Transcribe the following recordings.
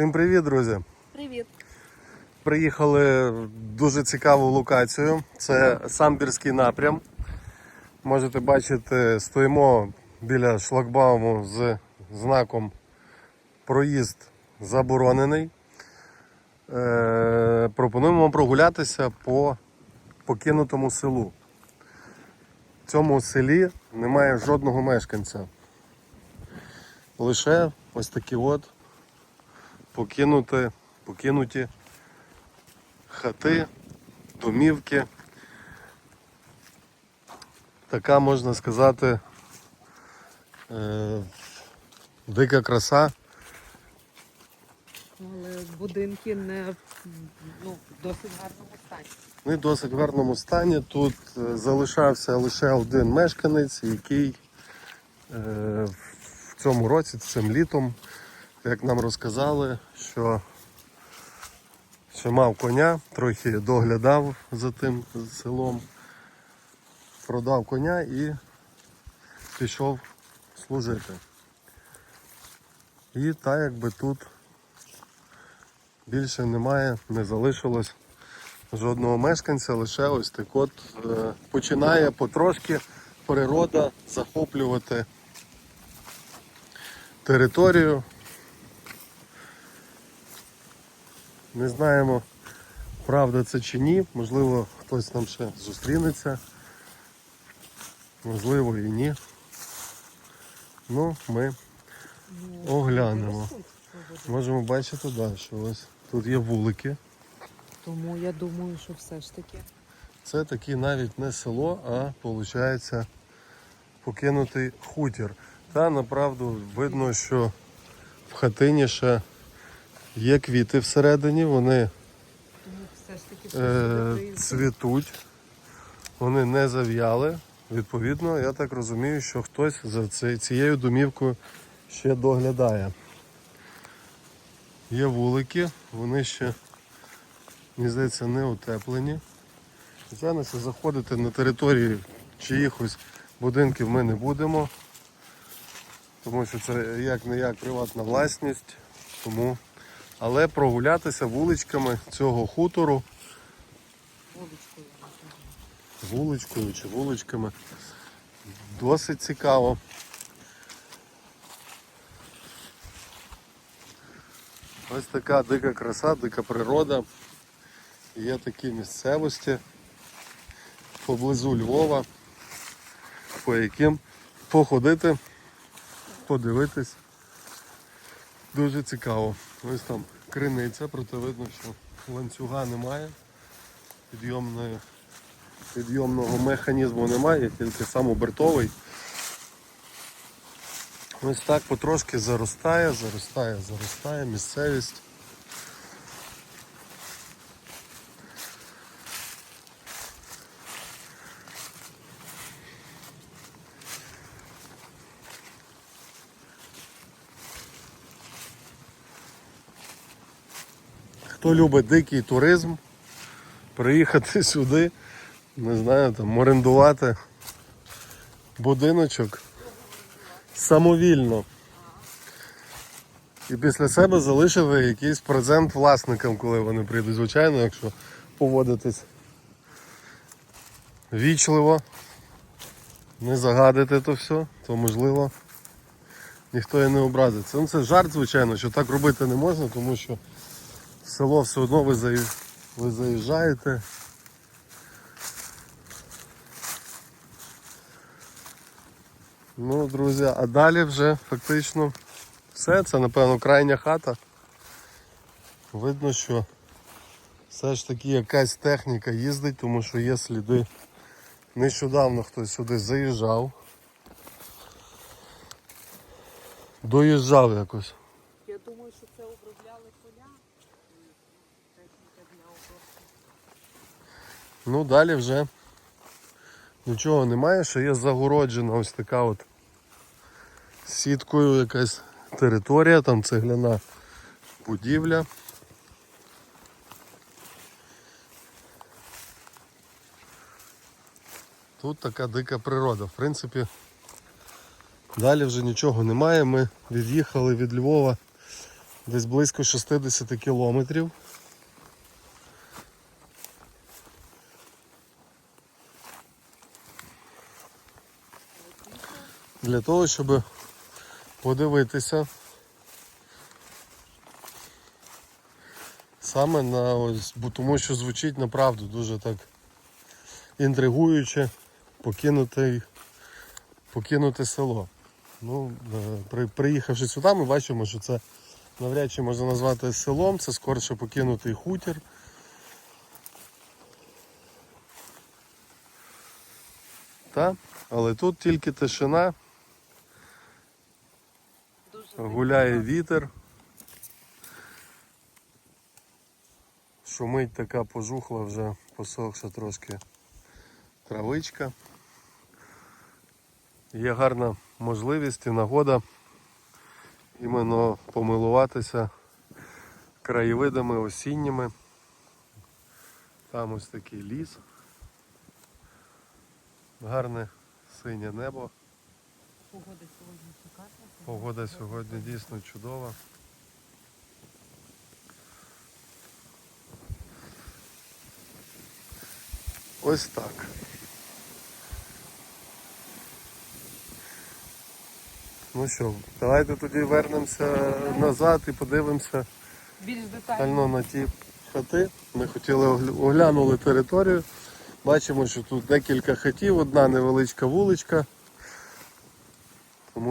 Всім привіт, друзі! Привіт. Приїхали в дуже цікаву локацію. Це Самбірський напрям. Можете бачити, стоїмо біля шлагбауму з знаком проїзд заборонений. Е, пропонуємо вам прогулятися по покинутому селу. В цьому селі немає жодного мешканця. Лише ось такі от покинути, покинуті хати, домівки. Така можна сказати е, дика краса. Але будинки не в ну, в досить гарному стані. Вони в досить гарному стані. Тут е, залишався лише один мешканець, який е, в цьому році, цим літом, як нам розказали, що, що мав коня, трохи доглядав за тим селом, продав коня і пішов служити. І так якби тут більше немає, не залишилось жодного мешканця, лише ось так от е, починає потрошки природа захоплювати територію. Не знаємо, правда це чи ні. Можливо, хтось там ще зустрінеться. Можливо і ні. Ну, ми Оглянемо. можемо бачити, да, що ось тут є вулики. Тому я думаю, що все ж таки. Це таки навіть не село, а виходить покинутий хутір. Та направду видно, що в хатині ще є квіти всередині, вони е, цвітуть, вони не зав'яли. Відповідно, я так розумію, що хтось за цією домівкою ще доглядає. Є вулики, вони ще, мені здається, не утеплені. Звичайно, що заходити на території чиїхось будинків ми не будемо, тому що це як не як приватна власність. Тому... Але прогулятися вуличками цього хутору, Вуличкою, вуличкою чи вуличками, досить цікаво. Ось така дика краса, дика природа. Є такі місцевості поблизу Львова, по яким походити, подивитись. Дуже цікаво. Ось там криниця, проте видно, що ланцюга немає, підйомної, підйомного механізму немає, тільки сам обертовий. Ось так потрошки заростає, заростає, заростає місцевість. Хто любить дикий туризм, приїхати сюди, не знаю, там орендувати будиночок самовільно. І після себе залишити якийсь презент власникам, коли вони прийдуть. Звичайно, якщо поводитись вічливо, не загадити то все, то можливо ніхто і не образиться. Ну це жарт, звичайно, що так робити не можна, тому що в село все одно ви, заї- ви заїжджаєте. Ну, друзі, а далі вже фактично все, це напевно крайня хата. Видно, що все ж таки якась техніка їздить, тому що є сліди. Нещодавно хтось сюди заїжджав. Доїжджав якось. Я думаю, що це обробляли поля. і Техніка для обробки. Ну, далі вже нічого немає, ще є загороджена ось така от сіткою якась територія, там цегляна будівля. Тут така дика природа. В принципі, далі вже нічого немає. Ми від'їхали від Львова десь близько 60 кілометрів. Для того, щоб подивитися саме на ось, тому що звучить направду дуже так інтригуюче покинути, покинути село. Ну, е, при, приїхавши сюди, ми бачимо, що це навряд чи можна назвати селом, це скорше покинутий хутір. Та? Але тут тільки тишина, гуляє вітер. Шумить така пожухла вже посохша трошки травичка. Є гарна можливість і нагода іменно помилуватися краєвидами осінніми. Там ось такий ліс. Гарне синє небо. Погода сьогодні шикарна. Погода сьогодні дійсно чудова. Ось так. Ну що, давайте тоді вернемося назад і подивимося Більш детально. на ті хати. Ми хотіли огля- оглянули територію. Бачимо, що тут декілька хатів, одна невеличка вуличка.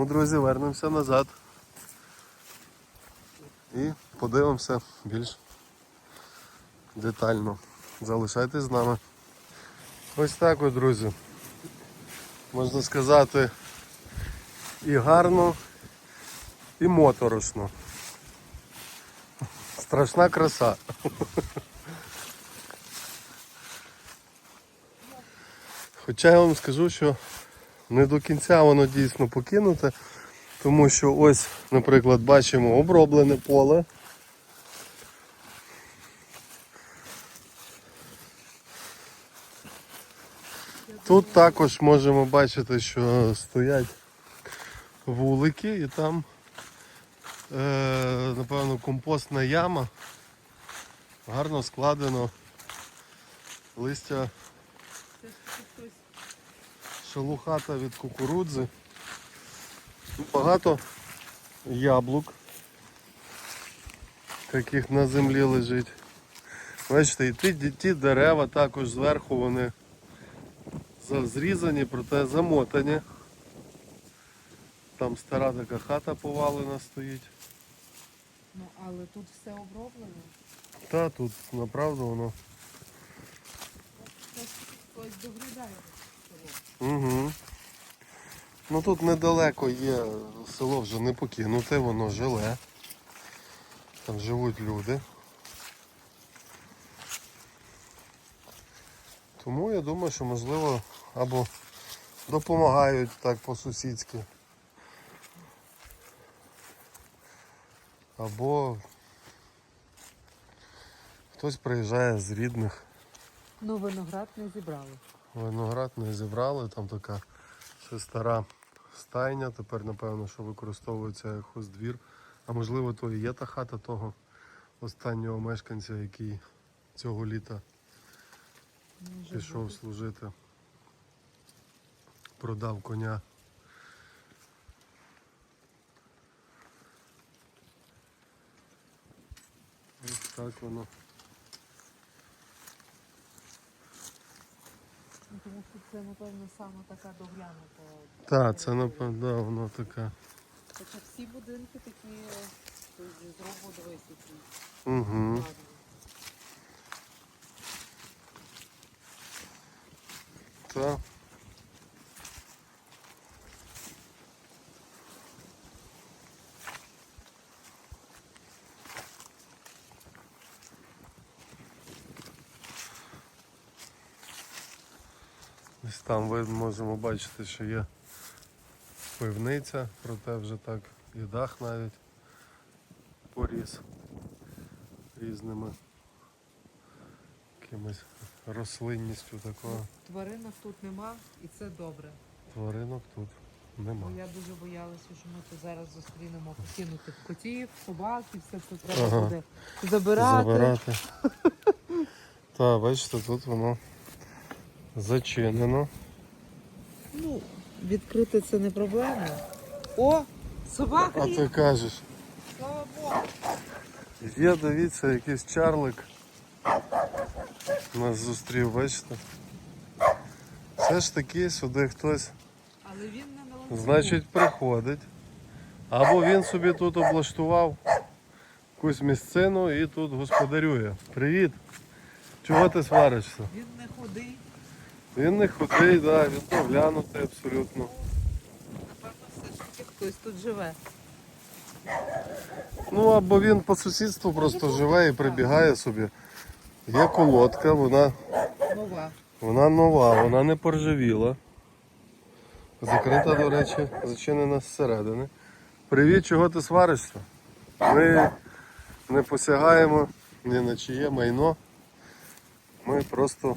Друзі, вернемося назад. І подивимося більш детально. Залишайтесь з нами. Ось так от, друзі. Можна сказати, і гарно, і моторошно. Страшна краса. Хоча я вам скажу, що не до кінця воно дійсно покинуте, тому що ось, наприклад, бачимо оброблене поле. Тут також можемо бачити, що стоять вулики і там, е, напевно, компостна яма. Гарно складено листя Це ж таки хтось шелухата від кукурудзи. Багато яблук, яких на землі лежить. Бачите, і ті, ті дерева також зверху вони за- зрізані, проте замотані. Там стара така хата повалена стоїть. Ну, але тут все оброблено. Та тут направду воно. Хтось, доглядає. Угу. Ну тут недалеко є село вже не покинуте, воно жиле. Там живуть люди. Тому я думаю, що можливо або допомагають так по-сусідськи. Або хтось приїжджає з рідних. Ну, виноград не зібрали. Виноград не зібрали, там така ще стара стайня, тепер напевно, що використовується як хоздвір. А можливо то і є та хата того останнього мешканця, який цього літа пішов служити. Продав коня. Ось так воно. Тому що це, напевно, саме така доглянута. Так, це напевно, да, воно така. Хоча всі будинки такі з року зробу Угу. Так. Ось там ви можемо бачити, що є пивниця, проте вже так і дах навіть поріс різними якимось рослинністю такого. Тваринок тут нема і це добре. Тваринок тут Нема. Бо я дуже боялася, що ми тут зараз зустрінемо покинутих котів, собак і все це треба Ага. буде забирати. Забирати. Так, бачите, тут воно зачинено. Ну, відкрити це не проблема. О, собака А є. ти кажеш, Слава Богу. є, дивіться, якийсь чарлик. Нас зустрів, бачите? Все ж таки сюди хтось, Але він не на значить, приходить. Або він собі тут облаштував якусь місцину і тут господарює. Привіт! Чого ти сваришся? Він не худий. Він не худий, да, він доглянутий абсолютно. Напевно, все ж таки хтось тут живе. Ну або він по сусідству просто живе і прибігає собі. Є колодка, вона, Нова. вона нова, вона не поржавіла. Закрита, до речі, зачинена зсередини. Привіт, чого ти сваришся? Ми не посягаємо ні на чиє майно. Ми просто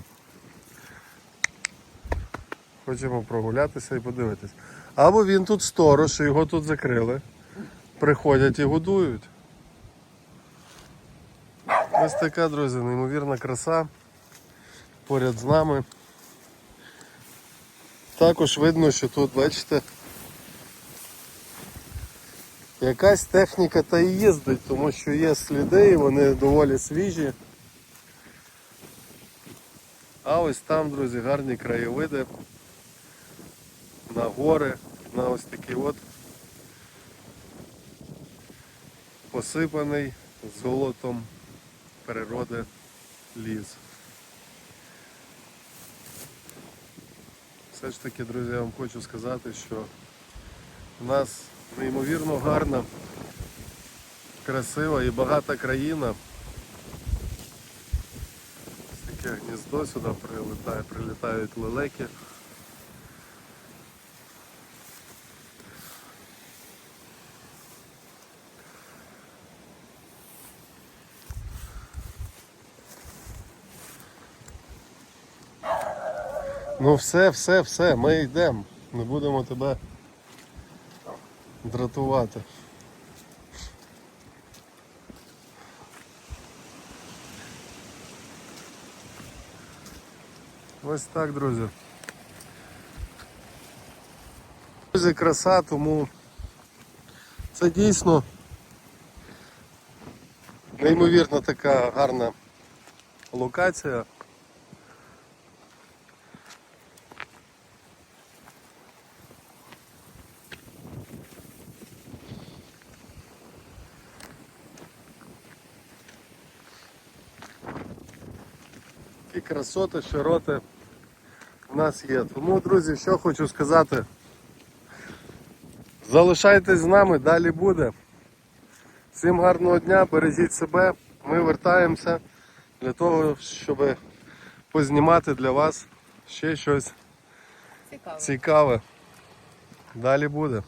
хочемо прогулятися і подивитись. Або він тут сторож, його тут закрили. Приходять і годують. Ось така, друзі, неймовірна краса поряд з нами. Також видно, що тут, бачите, якась техніка та і їздить, тому що є сліди і вони доволі свіжі. А ось там, друзі, гарні краєвиди на гори, на ось такі от посипаний золотом природи ліс. Все ж таки, друзі, я вам хочу сказати, що у нас неймовірно гарна, красива і багата країна. Ось таке гніздо сюди прилітає, прилітають лелеки. Ну все, все, все, ми йдемо. Не будемо тебе дратувати. Ось так, друзі. Друзі, краса, тому це дійсно неймовірно така гарна локація. Такі красоти, широти в нас є. Тому, друзі, що хочу сказати. Залишайтесь з нами, далі буде. Всім гарного дня, бережіть себе. Ми вертаємося для того, щоб познімати для вас ще щось Цікаво. цікаве. Далі буде.